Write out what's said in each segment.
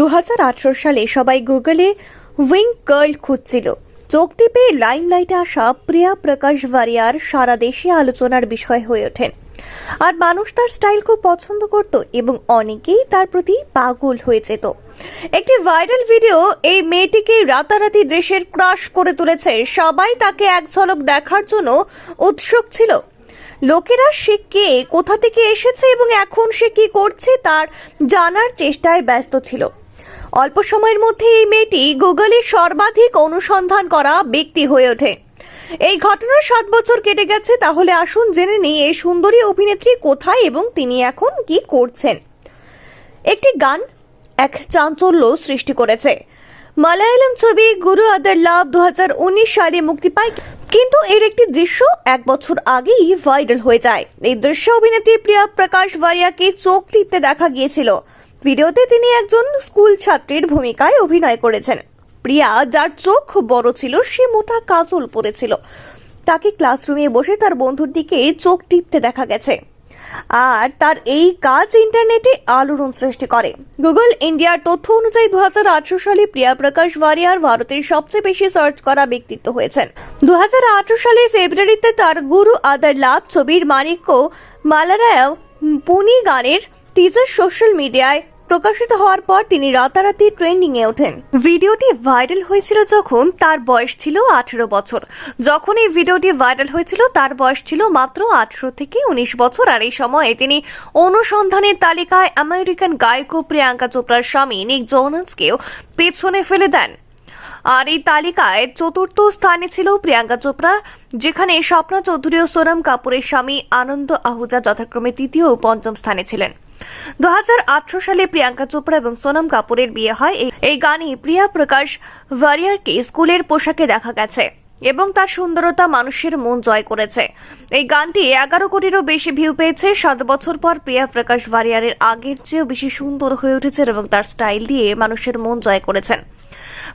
দু হাজার আঠারো সালে সবাই গুগলে উইং গার্ল খুঁজছিল। চোখ টিপে লাইমলাইটে আসা প্রিয়া প্রকাশ ভারিয়ার সারা দেশে আলোচনার বিষয় হয়ে ওঠেন। আর মানুষ তার স্টাইল খুব পছন্দ করত এবং অনেকেই তার প্রতি পাগল হয়ে যেত। একটি ভাইরাল ভিডিও এই মেয়েটিকে রাতারাতি দেশের ক্রাশ করে তুলেছে। সবাই তাকে এক ঝলক দেখার জন্য উৎসুক ছিল। লোকেরা সে কে, কোথা থেকে এসেছে এবং এখন সে কি করছে তার জানার চেষ্টায় ব্যস্ত ছিল। অল্প সময়ের মধ্যে এই মেয়েটি গুগলে সর্বাধিক অনুসন্ধান করা ব্যক্তি হয়ে ওঠে। এই ঘটনার সাত বছর কেটে গেছে, তাহলে আসুন জেনে নিই এই সুন্দরী অভিনেত্রী কোথায় এবং তিনি এখন কি করছেন। একটি গান এক চাঞ্চল্য সৃষ্টি করেছে। মালায়ালাম ছবি গুরু আদার লাভ দু হাজার উনিশ সালে মুক্তি পায়, কিন্তু এর একটি দৃশ্য এক বছর আগেই ভাইরাল হয়ে যায়। এই দৃশ্য অভিনেত্রী প্রিয়া প্রকাশ ভারিয়াকে চোখ টিপতে দেখা গিয়েছিল। ভিডিওতে তিনি একজন স্কুল ছাত্রীর ভূমিকায় অভিনয় করেছেন। প্রিয়া, যার চোখ বড় ছিল, সে মোটা কাজল পরেছিল। তাকে ক্লাসরুমে বসে তার বন্ধুর দিকে চোখ টিপতে দেখা গেছে। আর তার এই কাজ ইন্টারনেটে আলোড়ন সৃষ্টি করে। গুগল ইন্ডিয়ার তথ্য অনুযায়ী দু হাজার আঠারো সালে প্রিয়া প্রকাশ ওয়ারিয়ার ভারতের সবচেয়ে বেশি সার্চ করা ব্যক্তিত্ব হয়েছেন। দু হাজার আঠারো সালের ফেব্রুয়ারিতে তার গুরু আদার লাভ ছবির মানিক্য মালারায় পুনি গানের টিজার সোশ্যাল মিডিয়ায় প্রকাশিত হওয়ার পর তিনি রাতারাতি ট্রেন্ডিং এ ওঠেন। ভিডিওটি ভাইরাল হয়েছিল যখন তার বয়স ছিল আঠেরো বছর। যখন এই ভিডিওটি ভাইরাল হয়েছিল, তার বয়স ছিল মাত্র আঠেরো থেকে উনিশ বছর। আর এই সময়ে তিনি অনুসন্ধানের তালিকায় আমেরিকান গায়ক প্রিয়াঙ্কা চোপড়ার স্বামী নিক জোনাসকেও পেছনে ফেলে দেন। আর এই তালিকায় চতুর্থ স্থানে ছিল প্রিয়াঙ্কা চোপড়া, যেখানে স্বপ্না চৌধুরী ও সোনম কাপুরের স্বামী আনন্দ আহুজা যথাক্রমে তৃতীয় ও পঞ্চম স্থানে ছিলেন। দুহাজার আঠারো সালে প্রিয়াঙ্কা চোপড়া এবং সোনম কাপুরের বিয়ে হয়। এই- গানে প্রিয়া প্রকাশ ভারিয়ারকে স্কুলের পোশাকে দেখা গেছে এবং তার সুন্দরতা মানুষের মন জয় করেছে। এই গানটি এগারো কোটিরও বেশি ভিউ পেয়েছে। সাত বছর পর প্রিয়া প্রকাশ ভারিয়ারের আগের চেয়েও বেশি সুন্দর হয়ে উঠেছে এবং তার স্টাইল দিয়ে মানুষের মন জয় করেছেন।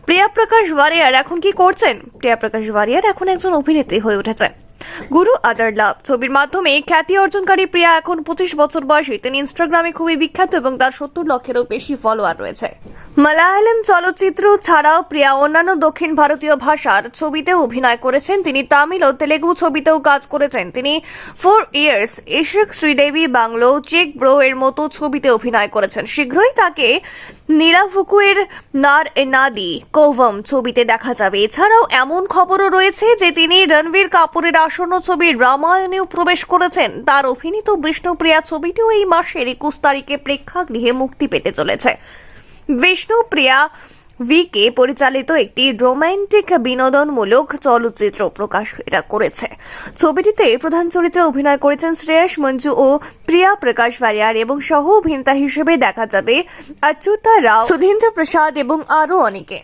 প্রিয়া প্রকাশ ওয়ারিয়ার এখন কি করছেন? প্রিয়া প্রকাশ ওয়ারিয়ার এখন একজন অভিনেত্রী হয়ে উঠেছেন। গুরু আদার লাভ। ছবির মাধ্যমে খ্যাতি অর্জনকারী প্রিয়া এখন পঁচিশ বছর বয়সী। তিনি ইনস্টাগ্রামে খুবই বিখ্যাত এবং তার সত্তর লক্ষেরও বেশি ফলোয়ার রয়েছে। মালায়ালাম চলচ্চিত্র ছাড়াও প্রিয়া, অন্যান্য দক্ষিণ ভারতীয় ভাষার ছবিতে অভিনয় করেছেন। তিনি তামিল ও তেলেগু ছবিতেও কাজ করেছেন। তিনি four years Ishq Sridevi, bungalow, check bro এর মতো ছবিতে অভিনয় করেছেন। শীঘ্রই তাকে নীলাফুকুয়ের নার এ নাদি, কোভম ছবিতে দেখা যাবে। এছাড়াও এমন খবরও রয়েছে যে তিনি রণবীর কাপুরের আসন্ন ছবি রামায়ণেও প্রবেশ করেছেন। তার অভিনীত বিষ্ণুপ্রিয়া ছবিটিও এই মাসের একুশ তারিখে প্রেক্ষাগৃহে মুক্তি পেতে চলেছে। বিষ্ণুপ্রিয়া ভিকে পরিচালিত একটি রোমান্টিক বিনোদনমূলক চলচ্চিত্র প্রকাশ এটা করেছে। ছবিটিতে প্রধান চরিত্রে অভিনয় করেছেন শ্রেয়স মঞ্জু ও প্রিয়া প্রকাশ ভারিয়ার এবং সহ অভিনেতা হিসেবে দেখা যাবে অচ্যুতা রাও, সুধীন্দ্র প্রসাদ এবং আরও অনেকে।